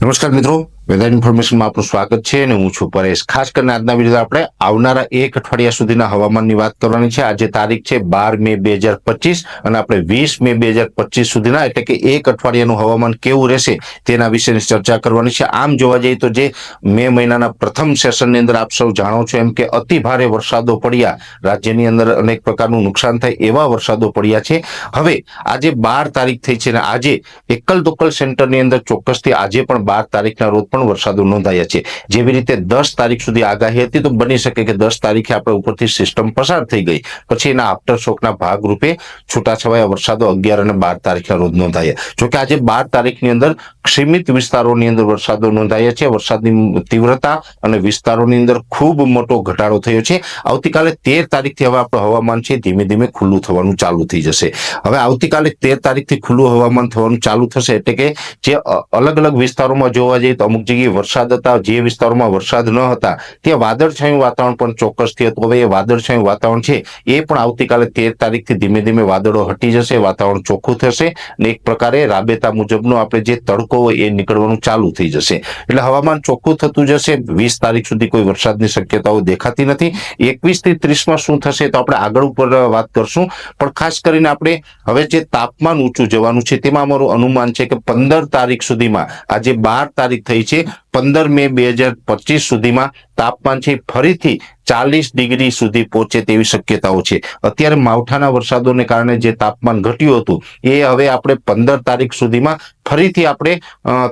નમસ્કાર મિત્રો. વેધર ઇન્ફોર્મેશનમાં આપનું સ્વાગત છે અને હું છું પરેશ. ખાસ કરીને આજના વીડિયો આપણે આવનારા એક અઠવાડિયા સુધીના હવામાનની વાત કરવાની છે. આજે તારીખ છે બાર મે બે હજાર પચીસ અને આપણે વીસ મે બે હજાર પચીસ સુધીના એટલે કે એક અઠવાડિયાનું હવામાન કેવું રહેશે તેના વિશેની ચર્ચા કરવાની છે. આમ જોવા જઈએ તો જે મે મહિનાના પ્રથમ સેશનની અંદર આપ સૌ જાણો છો એમ કે અતિ ભારે વરસાદો પડ્યા. રાજ્યની અંદર અનેક પ્રકારનું નુકસાન થાય એવા વરસાદો પડ્યા છે. હવે આજે બાર તારીખ થઈ છે અને આજે એકલ દોકલ સેન્ટરની અંદર ચોક્કસથી આજે પણ બાર તારીખના રોજ પણ વરસાદો નોંધાયા છે. જેવી રીતે દસ તારીખ સુધી આગાહી હતી તો બની શકે કે દસ તારીખે આપણે ઉપરથી સિસ્ટમ પસાર થઈ ગઈ. પછી એના આફ્ટર શોકના ભાગરૂપે છૂટાછવાયા વરસાદો અગિયાર અને બાર તારીખના રોજ નોંધાયા. જોકે આજે બાર તારીખની અંદર સીમિત વિસ્તારોની અંદર વરસાદો નોંધાયા છે. વરસાદની તીવ્રતા અને વિસ્તારોની અંદર ખૂબ મોટો ઘટાડો થયો છે. આવતીકાલે તેર તારીખથી હવે આપણું હવામાન છે. ધીમે ધીમે ખુલ્લું થવાનું ચાલુ થઈ જશે. હવે આવતીકાલે તેર તારીખથી ખુલ્લું હવામાન થવાનું ચાલુ થશે એટલે કે જે અલગ અલગ વિસ્તારોમાં જોવા જઈએ તો અમુક જગ્યાએ વરસાદ હતા. જે વિસ્તારોમાં વરસાદ ન હતા, ત્યાં વાદળછાયું વાતાવરણ પણ ચોક્કસથી હતું. હવે એ વાદળછાયું વાતાવરણ છે, એ પણ આવતીકાલે તેર તારીખથી ધીમે ધીમે વાદળો હટી જશે, વાતાવરણ ચોખ્ખું થશે અને એક પ્રકારે રાબેતા મુજબનો આપણે જે તડકો હોય એ નીકળવાનું ચાલુ થઈ જશે. એટલે હવામાન ચોખ્ખું થતું જશે, વીસ તારીખ સુધી કોઈ વરસાદની શક્યતાઓ દેખાતી નથી. એકવીસથી ત્રીસમાં શું થશે તો આપણે આગળ ઉપર વાત કરશું. પણ ખાસ કરીને આપણે હવે જે તાપમાન ઊંચું જવાનું છે, તેમાં અમારું અનુમાન છે કે પંદર તારીખ સુધીમાં, આજે બાર તારીખ થઈ છે আসছে પંદર મે બે હજાર પચીસ સુધીમાં તાપમાન છે ફરીથી ચાલીસ ડિગ્રી સુધી પહોંચે તેવી શક્યતાઓ છે. અત્યારે માવઠાના વરસાદોને કારણે જે તાપમાન ઘટ્યું હતું, એ હવે આપણે પંદર તારીખ સુધીમાં ફરીથી આપણે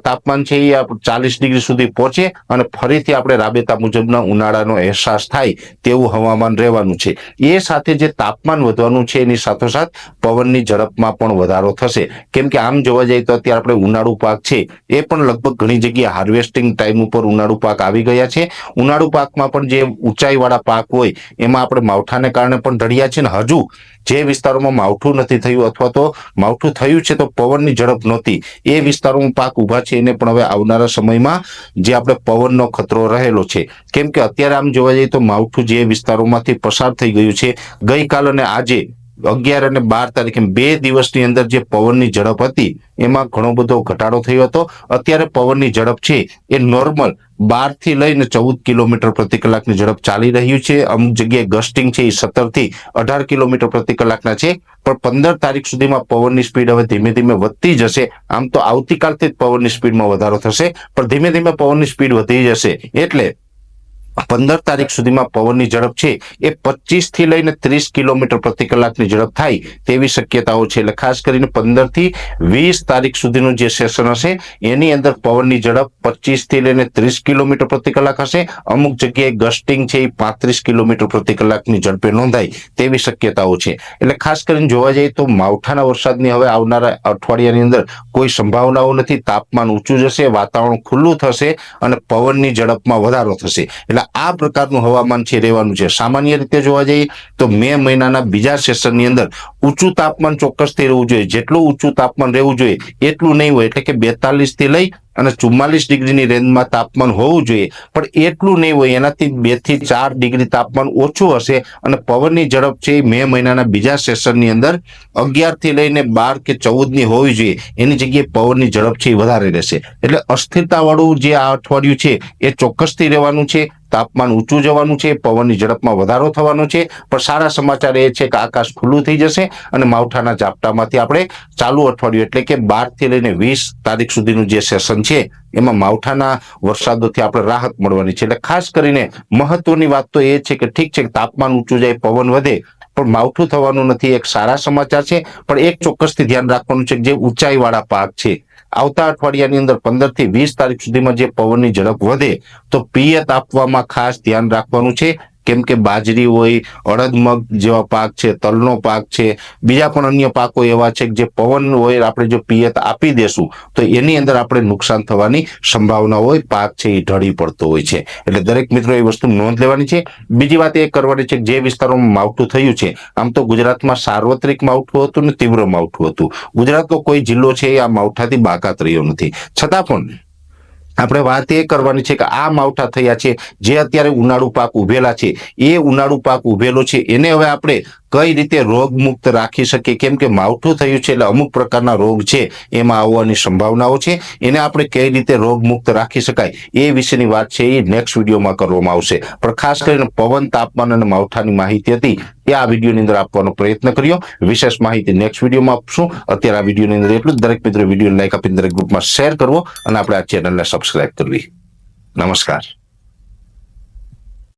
તાપમાન છે એ ચાલીસ ડિગ્રી સુધી પહોંચે અને ફરીથી આપણે રાબેતા મુજબના ઉનાળાનો અહેસાસ થાય તેવું હવામાન રહેવાનું છે. એ સાથે જે તાપમાન વધવાનું છે એની સાથોસાથ પવનની ઝડપમાં પણ વધારો થશે. કેમ કે આમ જોવા જઈએ તો અત્યારે આપણે ઉનાળુ પાક છે, એ પણ લગભગ ઘણી જગ્યાએ હાર્વેસ્ટિંગ ટાઈમ ઉપર ઉનાળુ પાક આવી ગયા છે. ઉનાળુ પાકમાં પણ જે ઊંચાઈવાળા પાક હોય, એમાં આપણે માવઠાને કારણે પણ ઢળ્યા છે ને હજુ જે વિસ્તારોમાં માવઠું નથી થયું અથવા તો માવઠું થયું છે તો પવનની ઝડપ નહોતી. એ વિસ્તારોમાં પાક ઊભા છે એને પણ હવે આવનારા સમયમાં જે આપણે પવનનો ખતરો રહેલો છે. કેમ કે અત્યારે આમ જોવા જઈએ તો માવઠું જે વિસ્તારોમાંથી પસાર થઈ ગયું છે, ગઈકાલ અને આજે અગિયાર અને બાર તારીખે બે દિવસની અંદર જે પવનની ઝડપ હતી, એમાં ઘણો બધો ઘટાડો થયો હતો. અત્યારે પવનની ઝડપ છે એ નોર્મલ બારથી લઈને ચૌદ કિલોમીટર પ્રતિ કલાકની ઝડપ ચાલી રહ્યું છે. અમુક જગ્યાએ ગસ્ટિંગ છે એ સત્તરથી અઢાર કિલોમીટર પ્રતિ કલાકના છે. પણ પંદર તારીખ સુધીમાં પવનની સ્પીડ હવે ધીમે ધીમે વધતી જશે. આમ તો આવતીકાલથી જ પવનની સ્પીડમાં વધારો થશે. પણ ધીમે ધીમે પવનની સ્પીડ વધી જશે. એટલે પંદર તારીખ સુધીમાં પવનની ઝડપ છે એ પચીસથી લઈને ત્રીસ કિલોમીટર પ્રતિ કલાકની ઝડપ થાય તેવી શક્યતાઓ છે. એટલે ખાસ કરીને પંદરથી વીસ તારીખ સુધીનું જે સેશન હશે, એની અંદર પવનની ઝડપ પચીસથી લઈને ત્રીસ કિલોમીટર પ્રતિ કલાક હશે. અમુક જગ્યાએ ગસ્ટિંગ છે એ પાંત્રીસ કિલોમીટર પ્રતિ કલાકની ઝડપે નોંધાય તેવી શક્યતાઓ છે. એટલે ખાસ કરીને જોવા જઈએ તો માવઠાના વરસાદની હવે આવનારા અઠવાડિયાની અંદર કોઈ સંભાવનાઓ નથી. તાપમાન ઊંચું જશે, વાતાવરણ ખુલ્લું થશે અને પવનની ઝડપમાં વધારો થશે. એટલે આ પ્રકારનું હવામાન છે, રહેવાનું છે. સામાન્ય રીતે જોવા જઈએ તો મે મહિનાના બીજા સેશનની અંદર ઊંચું તાપમાન ચોક્કસથી રહેવું જોઈએ. જેટલું ઊંચું તાપમાન રહેવું જોઈએ, એટલું નહીં હોય. એટલે કે બેતાલીસથી લઈ અને ચુમ્માલીસ ડિગ્રીની રેન્જમાં તાપમાન હોવું જોઈએ. પણ એટલું નહીં હોય, એનાથી બેથી ચાર ડિગ્રી તાપમાન ઓછું હશે અને પવનની ઝડપ છે એ મે મહિનાના બીજા સેશનની અંદર અગિયારથી લઈને બાર કે ચૌદની હોવી જોઈએ. એની જગ્યાએ પવનની ઝડપ છે એ વધારે રહેશે. એટલે અસ્થિરતા વાળું જે આ અઠવાડિયું છે એ ચોક્કસથી રહેવાનું છે. તાપમાન ઊંચું જવાનું છે, પવનની ઝડપમાં વધારો થવાનો છે. પણ સારા સમાચાર એ છે કે આકાશ ખુલ્લું થઈ જશે અને માવઠાના ઝાપટામાંથી આપણે ચાલુ અઠવાડિયું એટલે કે બારથી લઈને વીસ તારીખ સુધીનું જે સેશન છે. એમાં માવઠાના વરસાદોથી આપણે રાહત મળવાની છે. એટલે ખાસ કરીને મહત્વની વાત તો એ છે કે ઠીક છે તાપમાન ઊંચું જાય, પવન વધે, પણ માવઠું થવાનું નથી. એક સારા સમાચાર છે, પણ એક ચોક્કસથી ધ્યાન રાખવાનું છે જે ઊંચાઈવાળા પાક છે. આવતા અઠવાડિયાની અંદર પંદરથી વીસ તારીખ સુધીમાં જે પવનની ઝડપ વધે, તો પિયત આપવામાં ખાસ ધ્યાન રાખવાનું છે. કેમ કે બાજરી હોય, અડદ મગ જેવા પાક છે, તલનો પાક છે, બીજા પણ અન્ય પાકો એવા છે કે જે પવન હોય આપણે જો પિયત આપી દેશું, તો એની અંદર આપણે નુકસાન થવાની સંભાવના હોય, પાક છે એ ઢળી પડતો હોય છે. એટલે દરેક મિત્રો એ વસ્તુ નોંધ લેવાની છે. બીજી વાત એ કરવાની છે કે જે વિસ્તારોમાં માવઠું થયું છે, આમ તો ગુજરાતમાં સાર્વત્રિક માવઠું હતું ને તીવ્ર માવઠું હતું. ગુજરાતનો કોઈ જિલ્લો છે એ આ માવઠાથી બાકાત રહ્યો નથી. છતાં પણ આપણે વાત એ કરવાની છે કે આ માવઠા થયા છે, જે અત્યારે ઉનાળુ પાક ઉભેલા છે, એ ઉનાળુ પાક ઉભેલો છે, એને હવે આપણે કઈ રીતે રોગ મુક્ત રાખી શકીએ? કેમ કે માવઠું થયું છે એટલે અમુક પ્રકારના રોગ છે, એમાં આવવાની સંભાવનાઓ છે. એને આપણે કઈ રીતે રોગ મુક્ત રાખી શકાય એ વિશેની વાત છે એ નેક્સ્ટ વિડીયોમાં કરવામાં આવશે. પણ ખાસ કરીને પવન, તાપમાન અને માવઠાની માહિતી હતી એ આ વિડીયોની અંદર આપવાનો પ્રયત્ન કર્યો. વિશેષ માહિતી નેક્સ્ટ વિડીયોમાં આપશું. અત્યારે આ વિડીયોની અંદર એટલું જ. દરેક મિત્રો વીડિયો લાઈક આપીને દરેક ગ્રુપમાં શેર કરવો અને આપણે આ ચેનલને સબસ્ક્રાઈબ કરવી. નમસ્કાર.